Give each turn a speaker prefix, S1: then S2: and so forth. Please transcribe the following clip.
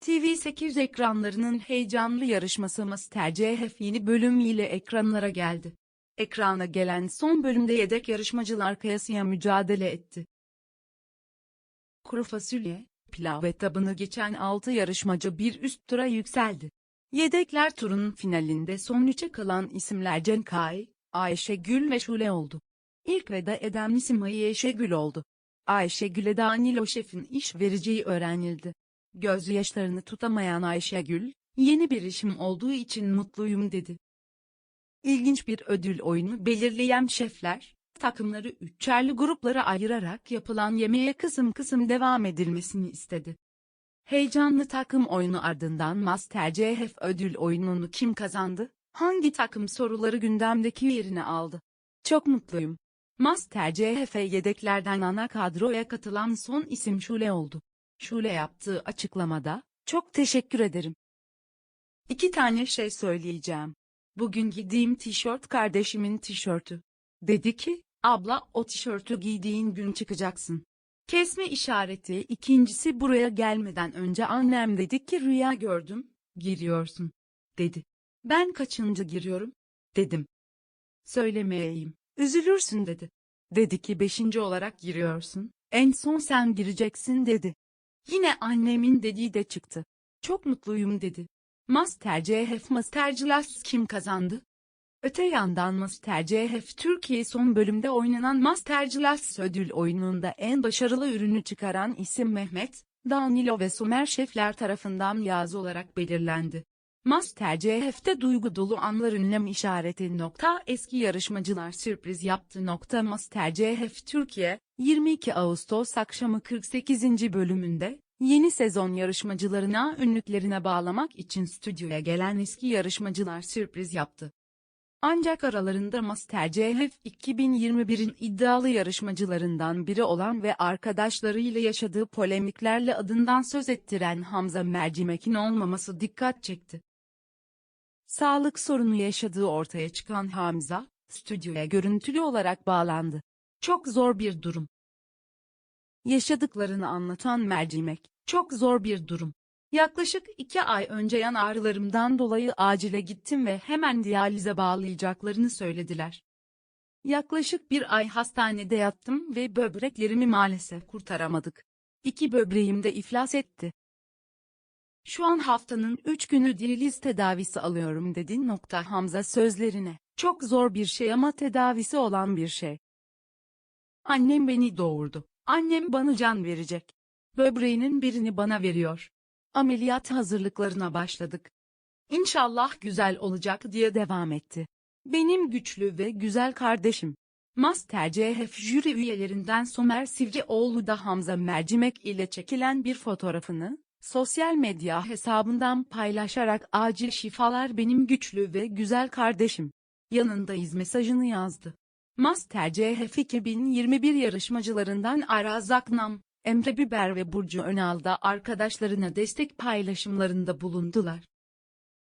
S1: TV8 ekranlarının heyecanlı yarışması Master CHF yeni bölümüyle ekranlara geldi. Ekrana gelen son bölümde yedek yarışmacılar kıyasıya mücadele etti. Kuru fasulye, pilav ve tabını geçen 6 yarışmacı bir üst tura yükseldi. Yedekler turunun finalinde son üçe kalan isimler Cenkay, Ayşegül ve Şule oldu. İlk veda eden isim Ayşegül oldu. Ayşegül'e Danilo Şef'in iş vereceği öğrenildi. Gözyaşlarını tutamayan Ayşegül, yeni bir işim olduğu için mutluyum dedi. İlginç bir ödül oyunu belirleyen şefler, takımları üçerli gruplara ayırarak yapılan yemeğe kısım kısım devam edilmesini istedi. Heyecanlı takım oyunu ardından Master CHF ödül oyununu kim kazandı? Hangi takım soruları gündemdeki yerini aldı? Çok mutluyum. Master CHF yedeklerden ana kadroya katılan son isim Şule oldu. Şule yaptığı açıklamada, çok teşekkür ederim. İki tane şey söyleyeceğim. Bugün giydiğim tişört kardeşimin tişörtü. Dedi ki, abla o tişörtü giydiğin gün çıkacaksın. Kesme işareti ikincisi buraya gelmeden önce annem dedi ki rüya gördüm, giriyorsun. Dedi. Ben kaçıncı giriyorum? Dedim. Söylemeyeyim, üzülürsün dedi. Dedi ki beşinci olarak giriyorsun, en son sen gireceksin dedi. Yine annemin dediği de çıktı. Çok mutluyum dedi. Master CHF Master Class kim kazandı? Öte yandan Master CHF Türkiye son bölümde oynanan Master Class ödül oyununda en başarılı ürünü çıkaran isim Mehmet, Danilo ve Somer şefler tarafından yaz olarak belirlendi. Master CHF'te duygu dolu anlar ünlem işareti nokta eski yarışmacılar sürpriz yaptı nokta Master CHF Türkiye, 22 Ağustos akşamı 48. bölümünde, yeni sezon yarışmacılarına ünlüklerine bağlamak için stüdyoya gelen eski yarışmacılar sürpriz yaptı. Ancak aralarında Master CHF 2021'in iddialı yarışmacılarından biri olan ve arkadaşlarıyla yaşadığı polemiklerle adından söz ettiren Hamza Mercimek'in olmaması dikkat çekti. Sağlık sorunu yaşadığı ortaya çıkan Hamza, stüdyoya görüntülü olarak bağlandı. Çok zor bir durum. Yaşadıklarını anlatan Mercimek, çok zor bir durum. Yaklaşık iki ay önce yan ağrılarımdan dolayı acile gittim ve hemen diyalize bağlayacaklarını söylediler. Yaklaşık bir ay hastanede yattım ve böbreklerimi maalesef kurtaramadık. İki böbreğim de iflas etti. Şu an haftanın üç günü diyaliz tedavisi alıyorum dedi nokta Hamza sözlerine. Çok zor bir şey ama tedavisi olan bir şey. Annem beni doğurdu. Annem bana can verecek. Böbreğinin birini bana veriyor. Ameliyat hazırlıklarına başladık. İnşallah güzel olacak diye devam etti. Benim güçlü ve güzel kardeşim. Master CHF jüri üyelerinden Somer Sivrioğlu da Hamza Mercimek ile çekilen bir fotoğrafını, sosyal medya hesabından paylaşarak acil şifalar benim güçlü ve güzel kardeşim. Yanındayız mesajını yazdı. Master CHF 2021 yarışmacılarından Araz Aknam, Emre Biber ve Burcu Önal da arkadaşlarına destek paylaşımlarında bulundular.